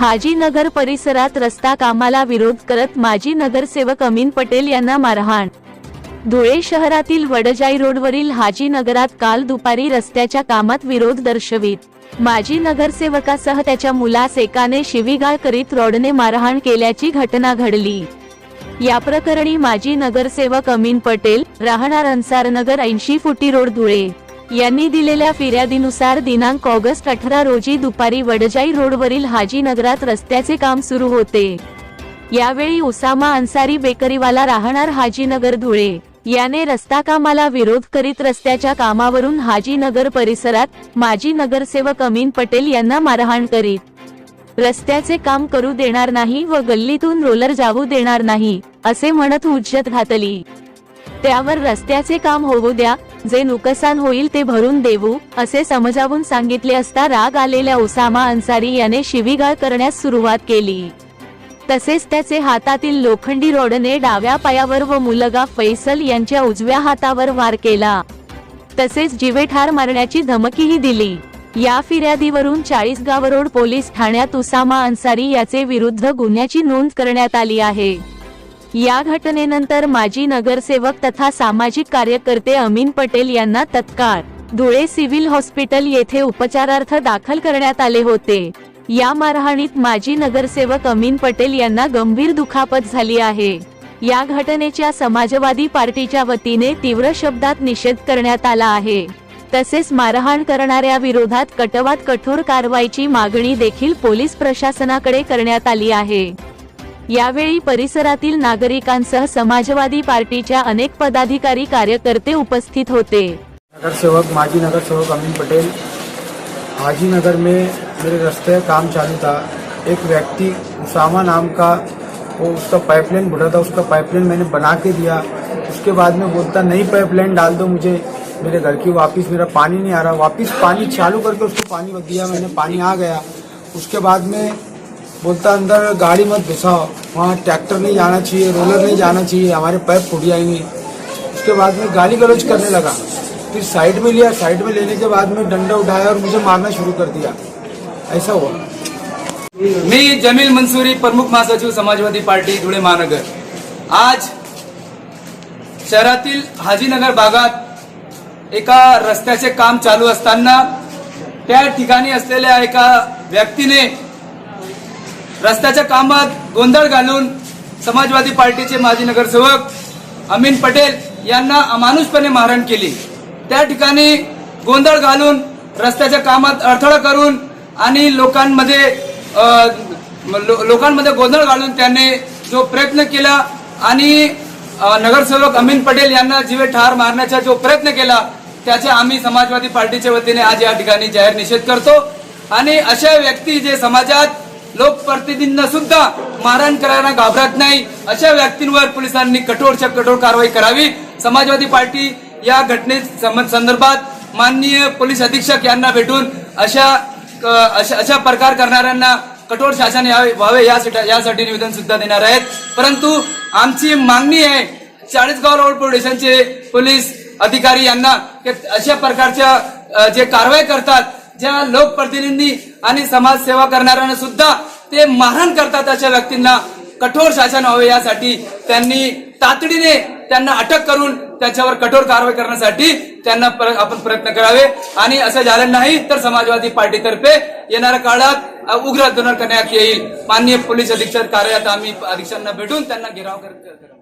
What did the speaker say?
हाजीनगर परिसरात रस्ता कामाला विरोध करत माजी नगरसेवक अमीन पटेल यांना मारहाण. धुळे शहरातील वडजाई रोडवरील हाजीनगरात काल दुपारी रस्त्याच्या कामात विरोध दर्शवित. माजी नगरसेवकासह त्याच्या मुलास एकाने शिवीगाळ करीत रॉडने मारहाण केल्याची घटना घडली. या प्रकरणी माजी नगरसेवक अमीन पटेल राहणार अन्सारनगर ऐंशी फुटी रोड धुळे. यांनी दिलेल्या फिर्यादीनुसार दिनांक ऑगस्ट अठरा रोजी दुपारी वडजाई रोडवरील हाजीनगरात रस्त्याचे काम सुरू होते. यावेळी उसामा अन्सारी बेकरीवाला राहणार हाजीनगर धुळे याने रस्ता कामाला विरोध करीत रस्त्याच्या कामावरून हाजीनगर परिसरात माजी नगरसेवक अमीन पटेल यांना मारहाण करीत. रस्त्याचे काम करू देणार नाही व गल्लीतून रोलर जाऊ देणार नाही असे म्हणत हुज्जत घातली. त्यावर रस्त्याचे काम होऊ द्या जे नुकसान होईल ते भरून देऊ असे समजावून सांगितले असता राग आलेल्या ओसामा अन्सारी याने शिवीगाळ करण्यास सुरुवात केली. तसेच त्याचे हातातील लोखंडी रोडने डाव्या पायावर व मुलगा फैसल यांच्या उजव्या हातावर वार केला. तसेच जीवे ठार मारण्याची धमकीही दिली. या फिर्यादीवरून चाळीसगाव रोड पोलीस ठाण्यात उसामा अन्सारी याचे विरुद्ध गुन्ह्याची नोंद करण्यात आली आहे. या घटनेनंतर माजी नगरसेवक तथा सामाजिक कार्यकर्ते अमीन पटेल यांना तत्काळ धुळे सिव्हिल हॉस्पिटल येथे उपचारार्थ दाखल करण्यात आले होते. या मारहाणीत माजी नगरसेवक अमीन पटेल यांना गंभीर दुखापत झाली आहे. या घटनेच्या समाजवादी पार्टीच्या वतीने तीव्र शब्दात निषेध करण्यात आला आहे. तसेच मारहाण करणाऱ्या विरोधात कटवात कठोर कारवाईची मागणी देखील पोलीस प्रशासनाकडे करण्यात आली आहे. यावेळी परिसरातील नागरिकांसह समाजवादी पार्टीच्या अनेक पदाधिकारी कार्यकर्ते उपस्थित होते. नगर सेवक माजी नगर सेवक अमीन पटेल. हाजी नगर में मेरे रास्ते काम चालू था। एक व्यक्ति उसामा नाम का वो उसका पाइपलाइन भरा था। उसका पाइपलाइन मैंने बना के दिया। उसके बाद में बोलता नई पाइपलाइन डाल दो मुझे। मेरे घर की वापस मेरा पानी नहीं आ रहा। वापस पानी चालू करके उसको पानी दिया। मैंने पानी आ गया। उसके बाद में बोलता अंदर गाड़ी मत घुसाओ वहाँ ट्रैक्टर नहीं जाना चाहिए रोलर नहीं जाना चाहिए हमारे पाइप फूट जाएंगे। उसके बाद में गाली गलौज करने लगा। फिर साइड में लिया साइड में लेने के बाद में डंडा उठाया और मुझे मारना शुरू कर दिया। ऐसा हुआ। मी जमील मंसूरी प्रमुख महासचिव समाजवादी पार्टी धुळे महानगर। आज शहरातील हाजीनगर भागात एका रस्त्याचे काम चालू असताना त्या ठिकाणी असलेल्या एका व्यक्तीने रस्त्याच्या कामात गोंधळ घालून समाजवादी पार्टीचे माजी नगरसेवक अमीन पटेल यांना अमानुषपणे मारहाण केली. त्या ठिकाणी गोंधळ घालून रस्त्याच्या कामात अडथळा करून आणि लोकांमध्ये लो- लोकांमध्ये गोंधळ घालून त्याने जो प्रयत्न केला आणि नगरसेवक अमीन पटेल यांना जीवे ठार मारण्याचा जो प्रयत्न केला त्याचे आम्ही समाजवादी पार्टीच्या वतीने आज या ठिकाणी जाहीर निषेध करतो. आणि अशा व्यक्ती जे समाजात लोकप्रतिनिधींना सुद्धा मारहाण करायला घाबरत नाही. अशा व्यक्तींवर पोलिसांनी कठोरच्या कठोर कारवाई करावी. समाजवादी पार्टी या घटने सम- संदर्भात माननीय पोलीस अधीक्षक यांना भेटून अशा क- अशा अशा प्रकार करणाऱ्यांना कठोर शासन यावे- व्हावे यासाठी यासाठी निवेदन सुद्धा देणार आहेत. परंतु आमची मागणी आहे चाळीसगाव रोड पोलीस पोलीस अधिकारी यांना की अशा प्रकारच्या जे कारवाई करतात ज्या लोकप्रतिनिधी आणि समाजसेवा करणाऱ्यांना सुद्धा ते मारहाण करतात अशा व्यक्तींना कठोर शासन व्हावे यासाठी त्यांनी तातडीने त्यांना अटक करून त्याच्यावर कठोर कारवाई करण्यासाठी त्यांना आपण प्रयत्न करावे. आणि असं झालं नाही तर समाजवादी पार्टीतर्फे येणाऱ्या काळात उग्र आंदोलन करण्यात येईल. माननीय पोलीस अधीक्षक कार्यालयात आम्ही अधीक्षकांना भेटून त्यांना घेराव करतो कर-